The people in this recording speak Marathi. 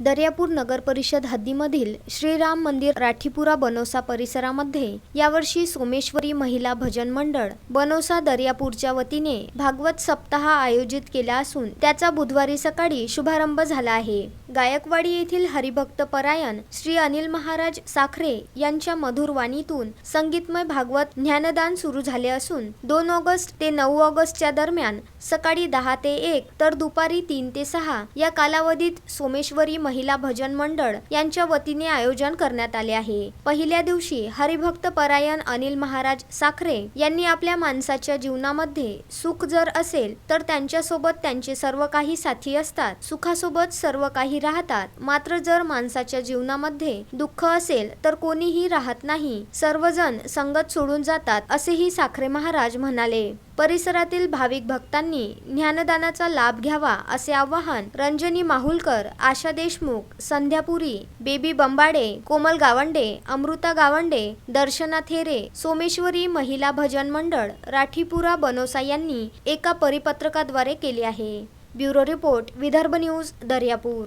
दर्यापूर नगर परिषद हद्दीमधील श्रीराम मंदिर राठीपुरा बनोसा परिसरामध्ये यावर्षी सोमेश्वरी महिला भजन मंडळ बनोसा दर्यापूरच्या वतीने भागवत सप्ताह आयोजित केला असून त्याचा बुधवारी सकाळी शुभारंभ झाला आहे. गायकवाडी येथील हरिभक्त परायण श्री अनिल महाराज साखरे यांच्या मधुर वाणीतून संगीतमय भागवत ज्ञानदान सुरू झाले असून दोन ऑगस्ट ते नऊ ऑगस्टच्या दरम्यान सकाळी दहा ते एक तर दुपारी तीन ते सहा या कालावधीत सोमेश्वरी महिला भजन मंडळ यांच्या वतीने आयोजन करण्यात आले आहे. पहिल्या दिवशी हरिभक्त परायण अनिल महाराज साखरे यांनी आपल्या माणसाच्या जीवनामध्ये सुख जर असेल तर त्यांच्यासोबत त्यांचे सर्व काही साथी असतात. सुखासोबत सर्व काही राहतात. मात्र जर माणसाच्या जीवनामध्ये दुःख असेल तर कोणीही राहत नाही. सर्वजण संगत सोडून जातात असेही साखरे महाराज म्हणाले. परिसरातील भाविक भक्तांनी ज्ञानदानाचा लाभ घ्यावा असे आवाहन रंजनी माहुलकर आशा देशमुख संध्यापुरी बेबी बंबाडे कोमल गावंडे अमृता गावंडे दर्शना थेरे सोमेश्वरी महिला भजन मंडळ राठीपुरा बनोसा यांनी एका परिपत्रकाद्वारे केले आहे. Bureau report Vidarbha news Daryapur.